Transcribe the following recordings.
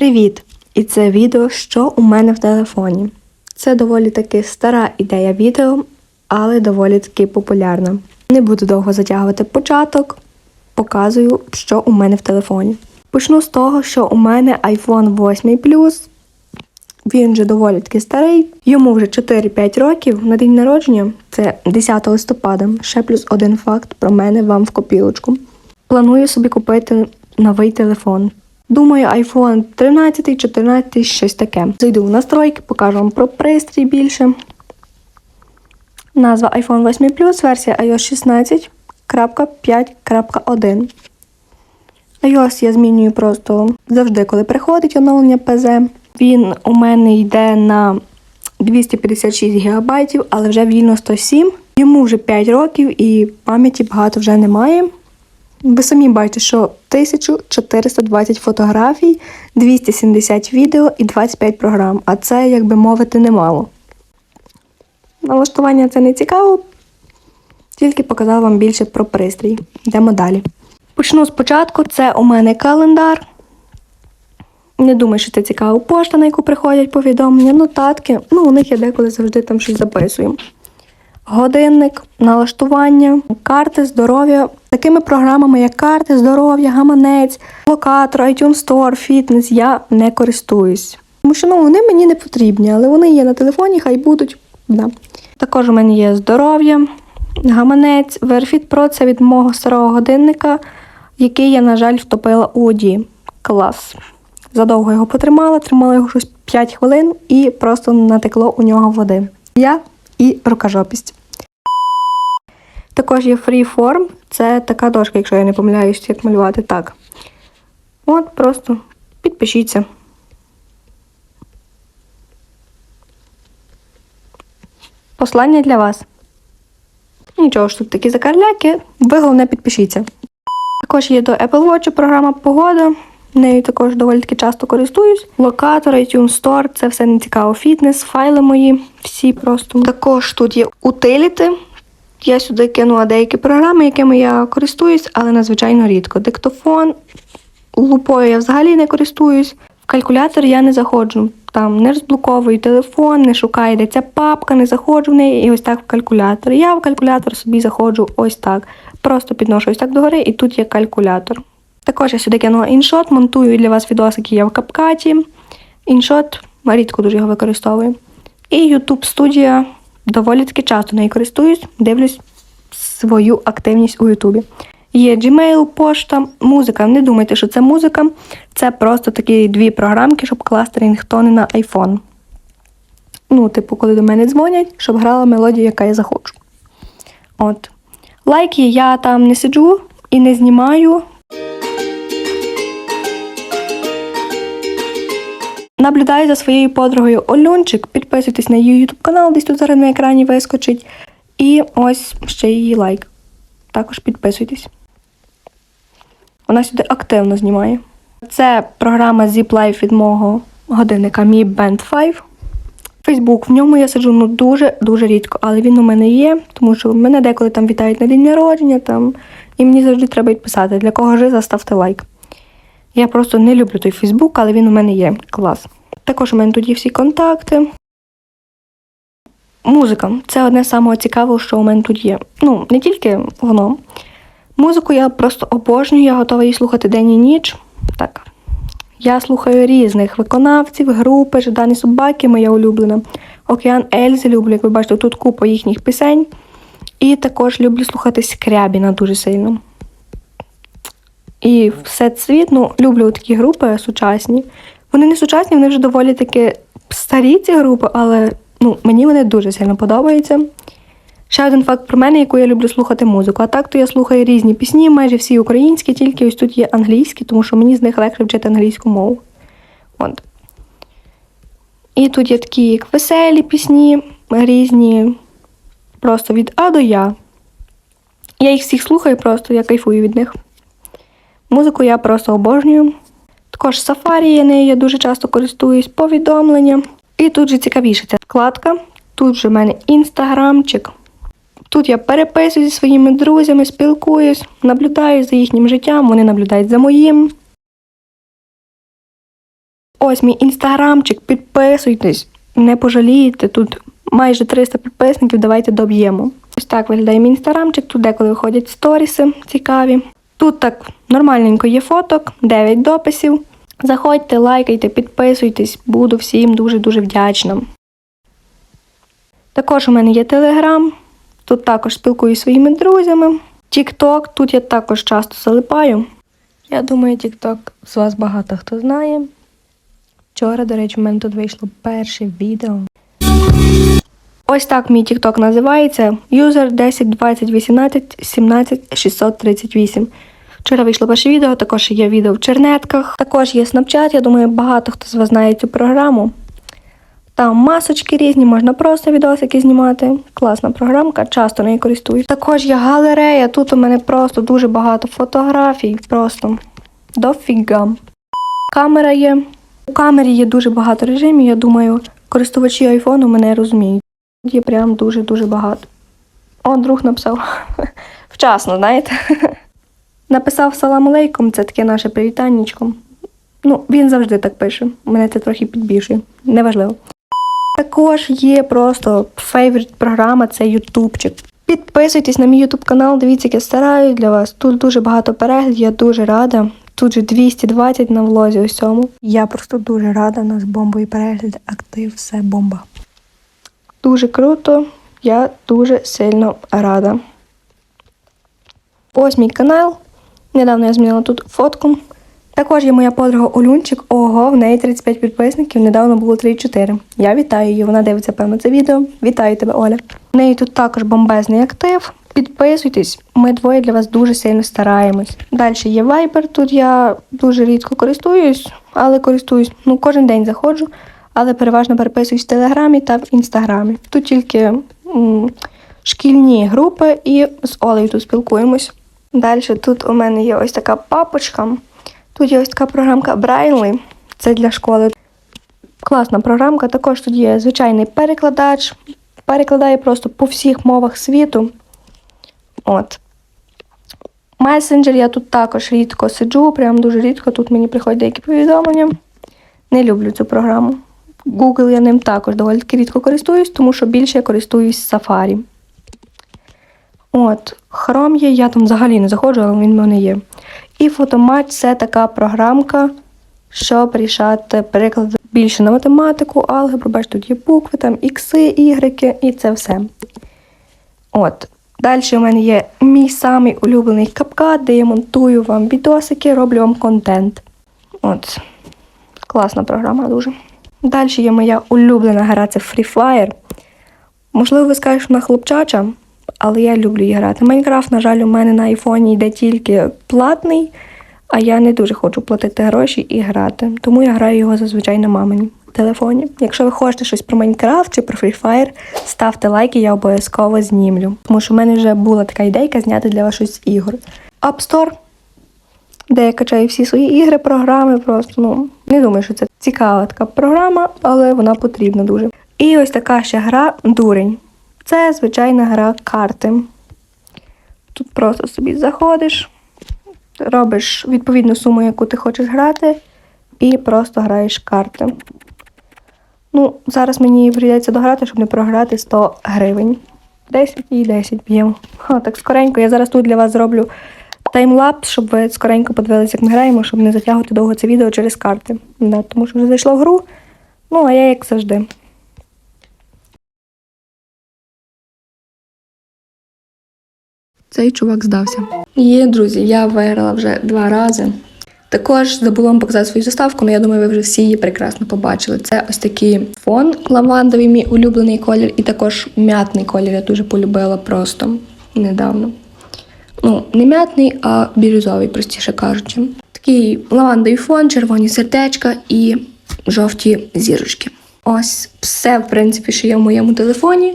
Привіт! І це відео, що у мене в телефоні. Це доволі таки стара ідея відео, але доволі таки популярна. Не буду довго затягувати початок, показую, що у мене в телефоні. Почну з того, що у мене iPhone 8 Plus. Він вже доволі таки старий. Йому вже 4-5 років на день народження. Це 10 листопада. Ще плюс один факт про мене вам в копілочку. Планую собі купити новий телефон. Думаю, iPhone 13, 14, щось таке. Зайду в настройки, покажу вам про пристрій більше. Назва iPhone 8 Plus, версія iOS 16.5.1. iOS я змінюю просто завжди, коли приходить оновлення ПЗ. Він у мене йде на 256 ГБ, але вже вільно 107. Йому вже 5 років і пам'яті багато вже немає. Ви самі бачите, що 1420 фотографій, 270 відео і 25 програм, а це, як би мовити, немало. Налаштування це не цікаво, тільки показала вам більше про пристрій. Йдемо далі. Почну спочатку, це у мене календар. Не думаю, що це цікава пошта, на яку приходять повідомлення, нотатки. Ну, у них я деколи завжди там щось записую. Годинник, налаштування, карти здоров'я. Такими програмами, як карти, здоров'я, гаманець, локатор, iTunes Store, фітнес, я не користуюсь. Тому що ну, вони мені не потрібні, але вони є на телефоні, хай будуть. Да. Також у мене є здоров'я, гаманець, Verfit Pro це від мого старого годинника, який я, на жаль, втопила у воді. Клас. Задовго його потримала, тримала його щось 5 хвилин і просто натекло у нього води. Я і рукожопість. Також є Freeform, це така дошка, якщо я не помиляюсь, як малювати так. От, просто підпишіться. Послання для вас. Нічого ж тут такі закарляки, ви головне підпишіться. Також є до Apple Watch програма Погода. Нею також доволі таки часто користуюсь. Локатор, iTunes Store, це все не цікаво. Фітнес, файли мої, всі просто. Також тут є утиліти. Я сюди кинула деякі програми, якими я користуюсь, але надзвичайно рідко. Диктофон, лупою я взагалі не користуюсь. В калькулятор я не заходжу. Там не розблоковую телефон, не шукаю, де ця папка, не заходжу в неї і ось так в калькулятор. Я в калькулятор собі заходжу ось так. Просто підношу ось так догори, і тут є калькулятор. Також я сюди кинула іншот, монтую для вас відосики є в капкаті. Іншот, рідко дуже його використовую. І YouTube студія доволі таки часто нею користуюсь, дивлюсь свою активність у Ютубі. Є Gmail, пошта, музика. Не думайте, що це музика. Це просто такі дві програмки, щоб класти рингтони на iPhone. Ну, типу, коли до мене дзвонять, щоб грала мелодія, яка я захочу. От. Лайки я там не сиджу і не знімаю. Наблюдаю за своєю подругою Олюнчик. Підписуйтесь на її YouTube канал, десь тут зараз на екрані вискочить. І ось ще її лайк. Також підписуйтесь. Вона сюди активно знімає. Це програма Zip Life від мого годинника Mi Band 5. Фейсбук. В ньому я сиджу ну дуже-дуже рідко, але він у мене є, тому що мене деколи там вітають на день народження, там, і мені завжди треба відписати. Для кого жиза, ставте лайк. Я просто не люблю той Фейсбук, але він у мене є. Клас. Також у мене тут є всі контакти. Музика це одне з самого що у мене тут є. Ну, не тільки воно. Музику я просто обожнюю, я готова її слухати день і ніч. Так. Я слухаю різних виконавців, групи, Ждані собаки, моя улюблена. Океан Ельзи люблю, як ви бачите, тут купа їхніх пісень. І також люблю слухати Скрябіна дуже сильно. І все цвіт, ну, люблю такі групи сучасні. Вони не сучасні, вони вже доволі таки старі ці групи, але ну, мені вони дуже сильно подобаються. Ще один факт про мене, яку я люблю слухати музику. А так то я слухаю різні пісні, майже всі українські, тільки ось тут є англійські, тому що мені з них легше вчити англійську мову. От. І тут є такі як веселі пісні, різні, просто від А до Я. Я їх всіх слухаю, просто я кайфую від них. Музику я просто обожнюю. Також сафарі я нею я дуже часто користуюсь, повідомлення. І тут же цікавіше ця вкладка. Тут же в мене інстаграмчик. Тут я переписуюсь зі своїми друзями, спілкуюсь, наблюдаю за їхнім життям, вони наблюдають за моїм. Ось мій інстаграмчик, підписуйтесь, не пожалієте. Тут майже 300 підписників, давайте доб'ємо. Ось так виглядає мій інстаграмчик, тут деколи виходять сторіси цікаві. Тут так нормальненько є фоток, 9 дописів. Заходьте, лайкайте, підписуйтесь, буду всім дуже-дуже вдячна. Також у мене є Телеграм, тут також спілкуюся зі своїми друзями. Тікток, тут я також часто залипаю. Я думаю, Тікток з вас багато хто знає. Вчора, до речі, в мене тут вийшло перше відео. Ось так мій TikTok називається User 10 20 18 17 638. Вчора вийшло перше відео, також є відео в чернетках, також є Snapchat, я думаю, багато хто з вас знає цю програму. Там масочки різні, можна просто відосики знімати. Класна програмка, часто нею користуюсь. Також є галерея, тут у мене просто дуже багато фотографій, просто дофіга. Камера є. У камері є дуже багато режимів, я думаю, користувачі айфону мене розуміють. Тут Є прям дуже-дуже багато. О, друг написав. Вчасно, знаєте. Написав салам алейкум, це таке наше привітаннячко. Ну, він завжди так пише. Мене це трохи підбільшує. Неважливо. Також є просто фейворит програма це Ютубчик. Підписуйтесь на мій Ютуб канал, дивіться, як я стараю для вас. Тут дуже багато переглядів, я дуже рада. Тут же 220 на влозі ось цьому. Я просто дуже рада. У нас бомбовий перегляд, актив, все бомба. Дуже круто, я дуже сильно рада. Ось мій канал. Недавно я змінила тут фотку. Також є моя подруга Олюнчик. Ого, в неї 35 підписників, недавно було 34. Я вітаю її, вона дивиться, певно, це відео. Вітаю тебе, Оля. В неї тут також бомбезний актив. Підписуйтесь, ми двоє для вас дуже сильно стараємось. Далі є Viber, тут я дуже рідко користуюсь, але користуюсь, ну, кожен день заходжу, але переважно переписуюсь в Телеграмі та в Інстаграмі. Тут тільки м, шкільні групи і з Олею тут спілкуємось. Далі тут у мене є ось така папочка. Тут є ось така програмка Braille. Це для школи. Класна програмка. Також тут є звичайний перекладач. Перекладає просто по всіх мовах світу. От. Месенджер я тут також рідко сиджу, прям дуже рідко. Тут мені приходять деякі повідомлення. Не люблю цю програму. Google я ним також доволі таки рідко користуюсь, тому що більше я користуюсь Safari. От, Chrome є, я там взагалі не заходжу, але він в мене є. І фотоматч це така програмка, щоб рішати переклади більше на математику, алгебру, бачите, тут є букви, там ікси, ігреки і це все. От. Далі у мене є мій самий улюблений капкат, де я монтую вам відосики, роблю вам контент. От. Класна програма дуже. Далі є моя улюблена гра це Free Fire. Можливо, ви скажете, що вона хлопчача, але я люблю її грати. Майнкрафт, на жаль, у мене на айфоні йде тільки платний, а я не дуже хочу платити гроші і грати. Тому я граю його зазвичай на мамині телефоні. Якщо ви хочете щось про Майнкрафт чи про Free Fire, ставте лайки, я обов'язково знімлю. Тому що в мене вже була така ідейка зняти для вас щось з ігор. App Store, де я качаю всі свої ігри, програми. Просто ну не думаю, що це цікава така програма, але вона потрібна дуже. І ось така ще гра Дурень. Це звичайна гра карти. Тут просто собі заходиш, робиш відповідну суму, яку ти хочеш грати, і просто граєш карти. Ну, зараз мені прийдеться дограти, щоб не програти 100 гривень. 10 і 10 б'ємо. Так скоренько. Я зараз тут для вас зроблю таймлапс, щоб ви скоренько подивилися, як ми граємо, щоб не затягувати довго це відео через карти. Да, тому що вже зайшло в гру. Ну, а я як завжди. Цей чувак здався. Є, друзі, я виграла вже два рази. Також забула вам показати свою заставку, але я думаю, ви вже всі її прекрасно побачили. Це ось такий фон лавандовий, мій улюблений колір, і також м'ятний колір. Я дуже полюбила просто недавно. Ну, не м'ятний, а бірюзовий, простіше кажучи. Такий лавандовий фон, червоні сердечка і жовті зірочки. Ось все, в принципі, що є в моєму телефоні.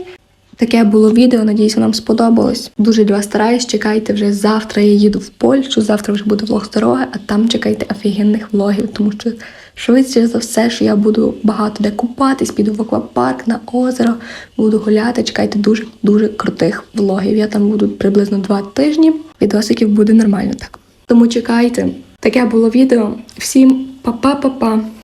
Таке було відео, надіюсь, вам сподобалось. Дуже для вас стараюсь. Чекайте вже завтра. Я їду в Польщу. Завтра вже буде влог дороги, а там чекайте офігенних влогів, тому що швидше за все, що я буду багато де купатись, піду в аквапарк на озеро, буду гуляти. Чекайте дуже дуже крутих влогів. Я там буду приблизно два тижні. Відосиків буде нормально так. Тому чекайте. Таке було відео. Всім па-па-па-па.